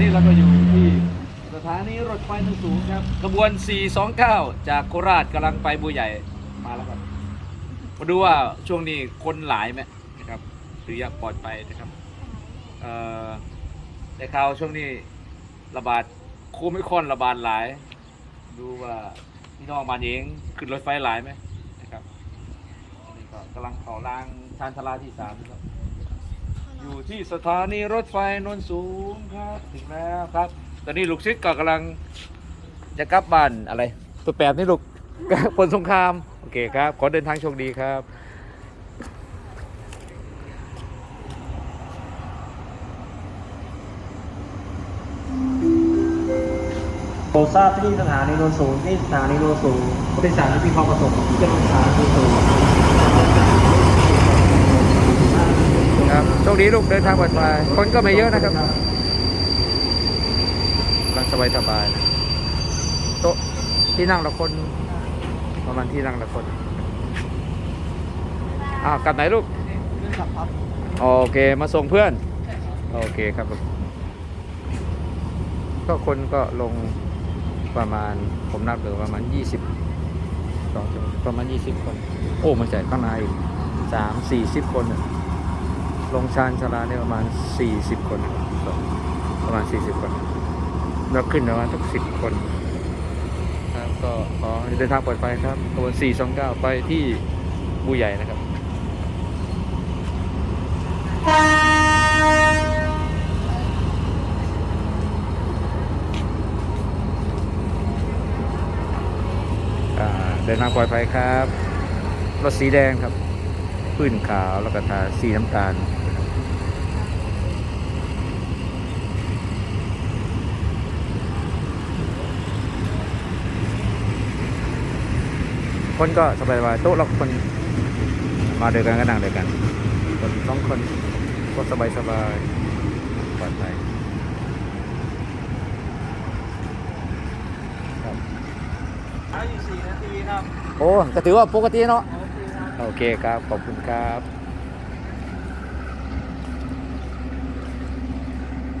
นี้เราก็อยู่ที่สถานีรถไฟทางสูงครับขบวน 429 จากโคราชกำลังไปบัวใหญ่มาแล้วครับมาดูว่าช่วงนี้คนหลายไหมนะครับหรือยังปลอดภัยนะครับเอ่อแต่ข่าวช่วงนี้ระบาดโคมิคอนระบาดหลาย ดูว่าพี่น้องมาเองขึ้นรถไฟหลายไหมนะครับอันนี้ก็กำลังเข่าลางชานชาลาที่สามนะครับ อยู่ที่สถานีรถไฟโนนสูงครับถึงแล้วครับ ตอนนี้ลูกศิษย์ก็กำลังจะกลับบ้านอะไร ตัวแปบนี่ลูกพลสงคราม โอเคครับ ขอเดินทางโชคดีครับ โปรดทราบที่สถานีโนนสูงที่สถานีโนนสูงผู้โดยสารที่มีความประสงค์ที่จะลงสถานีโนนสูง ครับโชค ดีลูกเดินทางปลอดภัยคนก็ไม่เยอะนะครับกำลังสบายสบายนะโต๊ะที่นั่งละคน ประมาณที่นั่งละคนอ้าวกลับไหนลูกโอเคมาส่งเพื่อน โอเคครับผมก็คนก็ลงประมาณผมนับดูประมาณ 20ต่อประมาณ 20 คน โอ้ไม่ใช่ข้างในอีกสามสี่สิบคนน่ะ ลงชานชาลาเนี่ยประมาณ 40 คน ประมาณ 40 คนแล้วขึ้นประมาณสักสิบคนครับก็ขอเดินทางปลอดภัยครับขบวน429 ไปที่บูใหญ่นะครับเดินทางปลอดภัยครับรถสีแดงครับพื้นขาวแล้วก็ทาสีน้ำตาล คนก็สบายๆโต๊ะเราคนมาเดียวกันก็นั่งเดียวกันคนสองคนก็สบายสบายๆปลอดภัยครับอยู่สี่นาทีครับโอ้ก็ถือว่าปกติเนาะโอเคครับ ขอบคุณครับ